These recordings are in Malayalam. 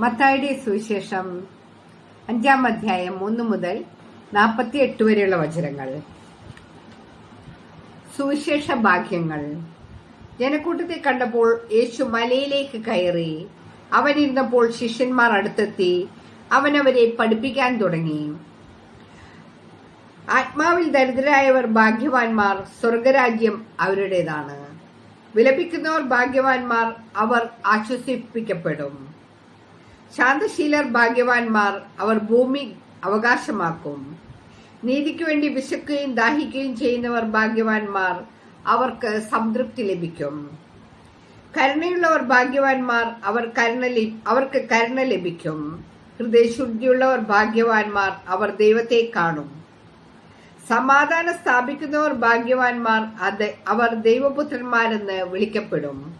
മത്തായുടെ സുവിശേഷം അഞ്ചാം അധ്യായം മൂന്ന് മുതൽ നാൽപ്പത്തി എട്ട് വരെയുള്ള വചനങ്ങൾ. സുവിശേഷ ഭാഗ്യങ്ങൾ. ജനക്കൂട്ടത്തെ കണ്ടപ്പോൾ യേശു മലയിലേക്ക് കയറി അവനിരുന്നപ്പോൾ ശിഷ്യന്മാർ അടുത്തെത്തി അവനവരെ പഠിപ്പിക്കാൻ തുടങ്ങി. ആത്മാവിൽ ദരിദ്രരായവർ ഭാഗ്യവാന്മാർ സ്വർഗരാജ്യം അവരുടേതാണ്. വിലപിക്കുന്നവർ ഭാഗ്യവാന്മാർ അവർ ആശ്വസിപ്പിക്കപ്പെടും. ശാന്തശീലർ ഭാഗ്യവാന്മാർ അവർ ഭൂമി അവകാശമാക്കും. നീതിക്ക് വേണ്ടി വിശക്കുകയും ദാഹിക്കുകയും ചെയ്യുന്നവർ ഭാഗ്യവാന്മാർ അവർക്ക് സംതൃപ്തി ലഭിക്കും. കരുണയുള്ളവർ ഭാഗ്യവാന്മാർ അവർ കരുണ അവർക്ക് കരുണ ലഭിക്കും. ഹൃദയശുദ്ധിയുള്ളവർ ഭാഗ്യവാന്മാർ അവർ ദൈവത്തെ കാണും. സമാധാനം സ്ഥാപിക്കുന്നവർ ഭാഗ്യവാന്മാർ അത് അവർ ദൈവപുത്രന്മാരെന്ന് വിളിക്കപ്പെടും.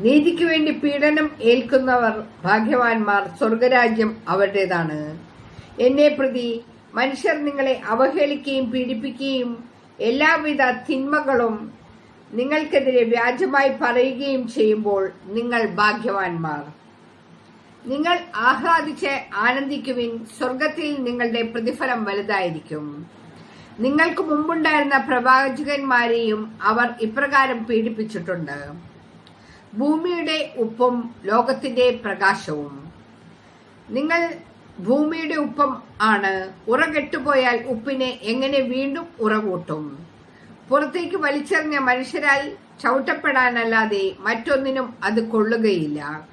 നീതിക്ക് വേണ്ടി പീഡനം ഏൽക്കുന്നവർ ഭാഗ്യവാന്മാർ സ്വർഗരാജ്യം അവരുടേതാണ്. എന്നെ പ്രതി മനുഷ്യർ നിങ്ങളെ അവഹേളിക്കുകയും പീഡിപ്പിക്കുകയും എല്ലാവിധ തിന്മകളും നിങ്ങൾക്കെതിരെ വ്യാജമായി പറയുകയും ചെയ്യുമ്പോൾ നിങ്ങൾ ഭാഗ്യവാന്മാർ. നിങ്ങൾ ആഹ്ലാദിച്ച് ആനന്ദിക്കുവിൻ സ്വർഗത്തിൽ നിങ്ങളുടെ പ്രതിഫലം വലുതായിരിക്കും. നിങ്ങൾക്ക് മുമ്പുണ്ടായിരുന്ന പ്രവാചകന്മാരെയും അവർ ഇപ്രകാരം പീഡിപ്പിച്ചിട്ടുണ്ട്. ഭൂമിയുടെ ഉപ്പും ലോകത്തിന്റെ പ്രകാശവും. നിങ്ങൾ ഭൂമിയുടെ ഉപ്പം ആണ്. ഉറകെട്ടുപോയാൽ ഉപ്പിനെ എങ്ങനെ വീണ്ടും ഉറകൂട്ടും? പുറത്തേക്ക് വലിച്ചെറിഞ്ഞ മനുഷ്യരാൽ ചവിട്ടപ്പെടാനല്ലാതെ മറ്റൊന്നിനും അത് കൊള്ളുകയില്ല.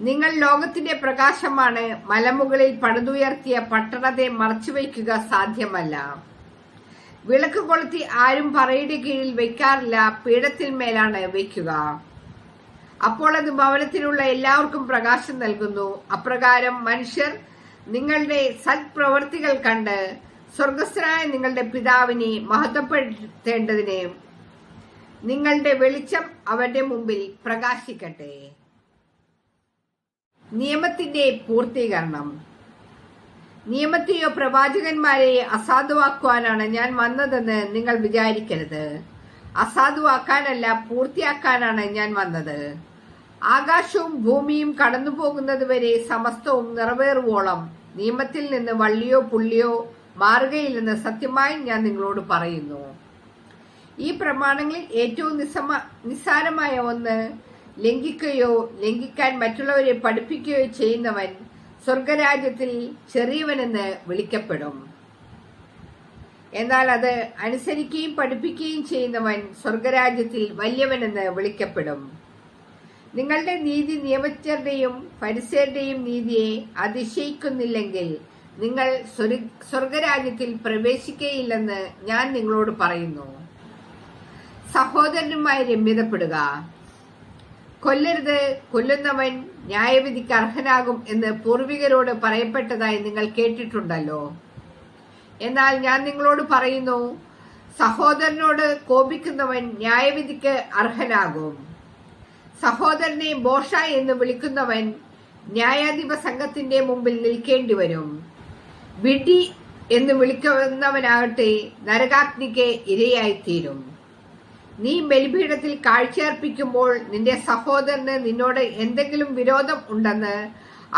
നിങ്ങൾ ലോകത്തിന്റെ പ്രകാശമാണ്. മലമുകളിൽ പടുതുയർത്തിയ പട്ടണത്തെ മറച്ചുവെക്കുക സാധ്യമല്ല. വിളക്ക് കൊളുത്തി ആരും പറയുടെ കീഴിൽ വെക്കാറില്ല പീഠത്തിന്മേലാണ് വെക്കുക അപ്പോൾ അത് ഭവനത്തിലുള്ള എല്ലാവർക്കും പ്രകാശം നൽകുന്നു. അപ്രകാരം മനുഷ്യർ നിങ്ങളുടെ സത്പ്രവൃത്തികൾ കണ്ട് സ്വർഗസ്ഥനായ നിങ്ങളുടെ പിതാവിനെ മഹത്വപ്പെടുത്തേണ്ടതിന് നിങ്ങളുടെ വെളിച്ചം അവന്റെ മുമ്പിൽ പ്രകാശിക്കട്ടെ. നിയമത്തിന്റെ പൂർത്തീകരണം. നിയമത്തെയോ പ്രവാചകന്മാരെ അസാധുവാക്കുവാനാണ് ഞാൻ വന്നതെന്ന് നിങ്ങൾ വിചാരിക്കരുത്. അസാധുവാക്കാനല്ല പൂർത്തിയാക്കാനാണ് ഞാൻ വന്നത്. ആകാശവും ഭൂമിയും കടന്നു പോകുന്നത് വരെ സമസ്തവും നിറവേറുവോളം നിയമത്തിൽ നിന്ന് വള്ളിയോ പുള്ളിയോ മാറുകയില്ലെന്ന് സത്യമായി ഞാൻ നിങ്ങളോട് പറയുന്നു. ഈ പ്രമാണങ്ങളിൽ ഏറ്റവും നിസ്സാരമായ ഒന്ന് ലംഘിക്കുകയോ ലംഘിക്കാൻ മറ്റുള്ളവരെ പഠിപ്പിക്കുകയോ ചെയ്യുന്നവൻ സ്വർഗരാജ്യത്തിൽ ചെറിയവനെന്ന് വിളിക്കപ്പെടും. എന്നാൽ അത് അനുസരിക്കുകയും പഠിപ്പിക്കുകയും ചെയ്യുന്നവൻ സ്വർഗരാജ്യത്തിൽ വലിയവനെന്ന് വിളിക്കപ്പെടും. നിങ്ങളുടെ നീതി നിയമജ്ഞരുടെയും പരിസരുടെയും നീതിയെ അതിശയിക്കുന്നില്ലെങ്കിൽ നിങ്ങൾ സ്വർഗ- സ്വർഗരാജ്യത്തിൽ പ്രവേശിക്കുകയില്ലെന്ന് ഞാൻ നിങ്ങളോട് പറയുന്നു. സഹോദരനുമായി രമ്യതപ്പെടുക. കൊല്ലരുത് കൊല്ലുന്നവൻ ന്യായവിധിക്ക് അർഹനാകും എന്ന് പൂർവികരോട് പറയപ്പെട്ടതായി നിങ്ങൾ കേട്ടിട്ടുണ്ടല്ലോ. എന്നാൽ ഞാൻ നിങ്ങളോട് പറയുന്നു സഹോദരനോട് കോപിക്കുന്നവൻ ന്യായവിധിക്ക് അർഹനാകും. സഹോദരനെ ബോഷ എന്ന് വിളിക്കുന്നവൻ ന്യായാധിപ സംഘത്തിന്റെ മുമ്പിൽ നിൽക്കേണ്ടി വരും വിഡി എന്ന് വിളിക്കുന്നവനാകട്ടെ നരകാഗ്നിക്ക് ഇരയായിത്തീരും. നീ ബലിപീഠത്തിൽ കാഴ്ചയർപ്പിക്കുമ്പോൾ നിന്റെ സഹോദരന് നിന്നോട് എന്തെങ്കിലും വിരോധം ഉണ്ടെന്ന്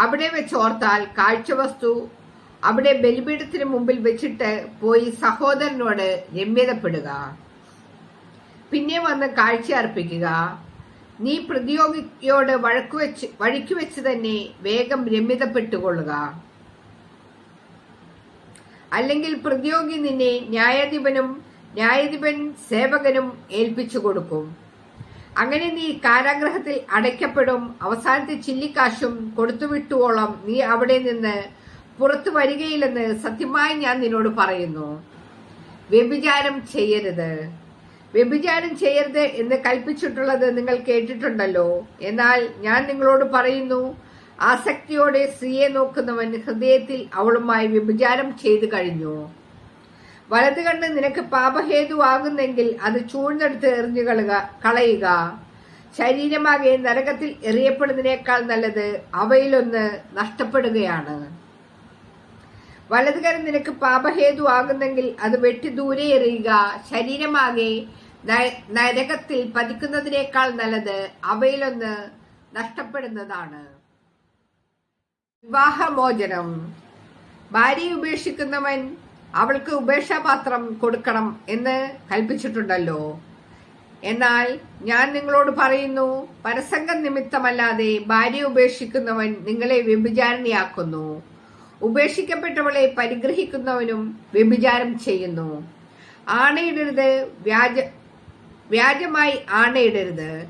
അവിടെ വെച്ച് ഓർത്താൽ കാഴ്ചവസ്തു അവിടെ ബലിപീഠത്തിന് മുമ്പിൽ വെച്ചിട്ട് പോയി സഹോദരനോട് രമ്യതപ്പെടുക. പിന്നെ വന്ന് കാഴ്ച അർപ്പിക്കുക നീ പ്രതിയോഗിയോട് വഴക്കുവെച്ച് വഴിക്കുവെച്ച് തന്നെ വേഗം രമ്യതപ്പെട്ടുകൊള്ളുക അല്ലെങ്കിൽ പ്രതിയോഗി നിന്നെ ന്യായാധിപനും ന്യായാധിപൻ സേവകനും ഏൽപ്പിച്ചു കൊടുക്കും. അങ്ങനെ നീ കാരാഗ്രഹത്തിൽ അടയ്ക്കപ്പെടും അവസാനത്തെ ചില്ലിക്കാശും കൊടുത്തുവിട്ടുവോളം നീ അവിടെ നിന്ന് പുറത്തു വരികയില്ലെന്ന് സത്യമായി ഞാൻ നിന്നോട് പറയുന്നു. വ്യഭിചാരം ചെയ്യരുത്. വ്യഭിചാരം ചെയ്യരുത് എന്ന് കൽപ്പിച്ചിട്ടുള്ളത് നിങ്ങൾ കേട്ടിട്ടുണ്ടല്ലോ. എന്നാൽ ഞാൻ നിങ്ങളോട് പറയുന്നു ആസക്തിയോടെ സ്ത്രീയെ നോക്കുന്നവൻ ഹൃദയത്തിൽ അവളുമായി വ്യഭിചാരം ചെയ്തു കഴിഞ്ഞു. വലത് കണ്ണ് നിനക്ക് പാപഹേതുവാകുന്നെങ്കിൽ അത് ചൂഴ്ന്നെടുത്ത് എറിഞ്ഞു കളയുക കളയുക. ശരീരമാകെ നരകത്തിൽ എറിയപ്പെടുന്നതിനേക്കാൾ നല്ലത് അവയിലൊന്ന് നഷ്ടപ്പെടുകയാണ്. വലതുകരം നിനക്ക് പാപഹേതു ആകുന്നെങ്കിൽ അത് വെട്ടി ദൂരെ എറിയുക ശരീരമാകെ നരകത്തിൽ പതിക്കുന്നതിനേക്കാൾ നല്ലത് അവയിലൊന്ന് നഷ്ടപ്പെടുന്നതാണ്. വിവാഹമോചനം. ഭാര്യയെ ഉപേക്ഷിക്കുന്നവൻ അവൾക്ക് ഉപേക്ഷാപാത്രം കൊടുക്കണം എന്ന് കൽപ്പിച്ചിട്ടുണ്ടല്ലോ. എന്നാൽ ഞാൻ നിങ്ങളോട് പറയുന്നു പരസംഗം നിമിത്തമല്ലാതെ ഭാര്യ ഉപേക്ഷിക്കുന്നവൻ നിങ്ങളെ വ്യഭിചാരണിയാക്കുന്നു. ഉപേക്ഷിക്കപ്പെട്ടവളെ പരിഗ്രഹിക്കുന്നവനും വ്യഭിചാരം ചെയ്യുന്നു. ആണയിടരുത് വ്യാജ വ്യാജമായി ആണയിടരുത്.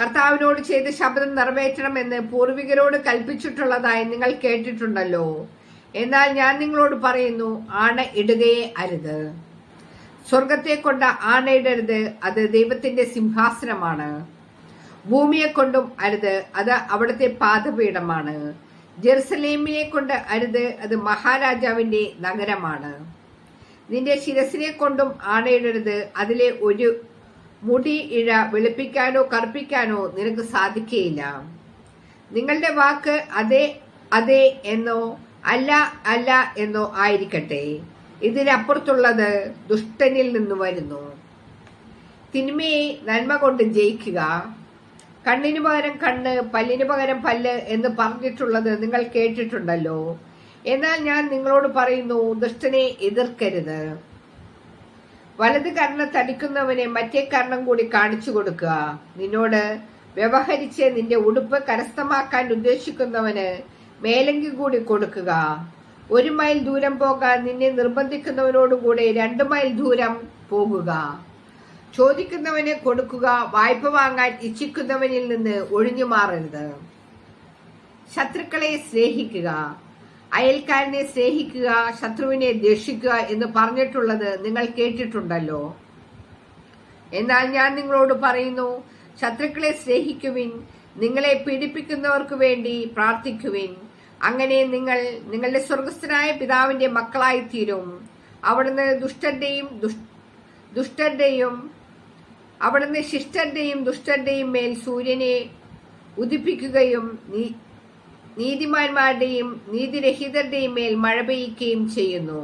കർത്താവിനോട് ചെയ്ത ശബ്ദം നിറവേറ്റണമെന്ന് പൂർവികരോട് കൽപ്പിച്ചിട്ടുള്ളതായി നിങ്ങൾ കേട്ടിട്ടുണ്ടല്ലോ. എന്നാൽ ഞാൻ നിങ്ങളോട് പറയുന്നു ആണ ഇടുകയേ അരുത്. സ്വർഗത്തെ കൊണ്ട് ആണയിടരുത് അത് ദൈവത്തിന്റെ സിംഹാസനമാണ്. ഭൂമിയെ കൊണ്ടും അരുത് അത് അവിടുത്തെ പാദപീഠമാണ്. ജെറുസലേമിനെ കൊണ്ട് അരുത് അത് മഹാരാജാവിന്റെ നഗരമാണ്. നിന്റെ ശിരസിനെ കൊണ്ടും ആണയിടരുത് അതിലെ ഒരു മുടി ഇഴ വെളുപ്പിക്കാനോ കറുപ്പിക്കാനോ നിനക്ക് സാധിക്കുകയില്ല നിങ്ങളുടെ വാക്ക് അതെ അതെ എന്നോ അല്ല അല്ല എന്നോ ആയിരിക്കട്ടെ. ഇതിനപ്പുറത്തുള്ളത് ദുഷ്ടനിൽ നിന്ന് വരുന്നു. തിന്മയെ നന്മ കൊണ്ട് ജയിക്കുക. കണ്ണിന് പകരം കണ്ണ് പല്ലിന് പകരം പല്ല് എന്ന് പറഞ്ഞിട്ടുള്ളത് നിങ്ങൾ കേട്ടിട്ടുണ്ടല്ലോ. എന്നാൽ ഞാൻ നിങ്ങളോട് പറയുന്നു ദുഷ്ടനെ എതിർക്കരുത്. വലത് കർണം തടിക്കുന്നവനെ മറ്റേ കർണം കൂടി കാണിച്ചു കൊടുക്കുക. നിന്നോട് വ്യവഹരിച്ച് നിന്റെ ഉടുപ്പ് കരസ്ഥമാക്കാൻ ഉദ്ദേശിക്കുന്നവന് മേലങ്കി കൂടി കൊടുക്കുക. ഒരു മൈൽ ദൂരം പോകാൻ നിന്നെ നിർബന്ധിക്കുന്നവനോടുകൂടെ രണ്ടു മൈൽ ദൂരം പോകുക. ചോദിക്കുന്നവന് കൊടുക്കുക വായ്പ വാങ്ങാൻ ഇച്ഛിക്കുന്നവനിൽ നിന്ന് ഒഴിഞ്ഞു മാറരുത്. ശത്രുക്കളെ സ്നേഹിക്കുക. അയൽക്കാരനെ സ്നേഹിക്കുക ശത്രുവിനെ ദേഷിക്കുക എന്ന് പറഞ്ഞിട്ടുള്ളത് നിങ്ങൾ കേട്ടിട്ടുണ്ടല്ലോ. എന്നാൽ ഞാൻ നിങ്ങളോട് പറയുന്നു ശത്രുക്കളെ സ്നേഹിക്കുവിൻ നിങ്ങളെ പീഡിപ്പിക്കുന്നവർക്ക് വേണ്ടി പ്രാർത്ഥിക്കുവിൻ. അങ്ങനെ നിങ്ങൾ നിങ്ങളുടെ സ്വർഗസ്ഥനായ പിതാവിന്റെ മക്കളായി തീരും അവിടുന്ന് ദുഷ്ടന്റെയും ദുഷ്ടന്റെയും അവിടുന്ന് ശിഷ്ടന്റെയും ദുഷ്ടന്റെയും മേൽ സൂര്യനെ ഉദിപ്പിക്കുകയും നീതിമാന്മാരുടെയും നീതിരഹിതരുടെയും മേൽ മഴ പെയ്യുകയും ചെയ്യുന്നു.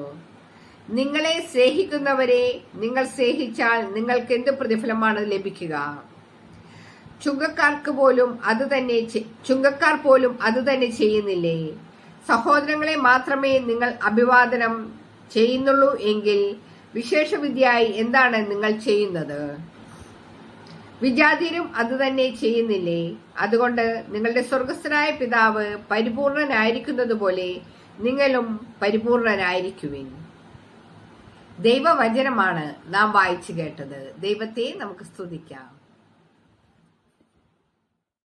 നിങ്ങളെ സ്നേഹിക്കുന്നവരെ നിങ്ങൾ സ്നേഹിച്ചാൽ നിങ്ങൾക്ക് എന്ത് പ്രതിഫലമാണ് ലഭിക്കുക? ചുങ്കക്കാർക്ക് പോലും അത് തന്നെ ചുങ്കക്കാർ പോലും അത് തന്നെ ചെയ്യുന്നില്ലേ? സഹോദരങ്ങളെ മാത്രമേ നിങ്ങൾ അഭിവാദനം ചെയ്യുന്നുള്ളൂ എങ്കിൽ വിശേഷവിദ്യയായി എന്താണ് നിങ്ങൾ ചെയ്യുന്നത്? വിജാതിരും അത് തന്നെ ചെയ്യുന്നില്ലേ? അതുകൊണ്ട് നിങ്ങളുടെ സ്വർഗസ്ഥനായ പിതാവ് പരിപൂർണനായിരിക്കുന്നത് പോലെ നിങ്ങളും പരിപൂർണനായിരിക്കുവിൻ. ദൈവവചനമാണ് നാം വായിച്ചു കേട്ടത്. ദൈവത്തെ നമുക്ക് സ്തുതിക്കാം.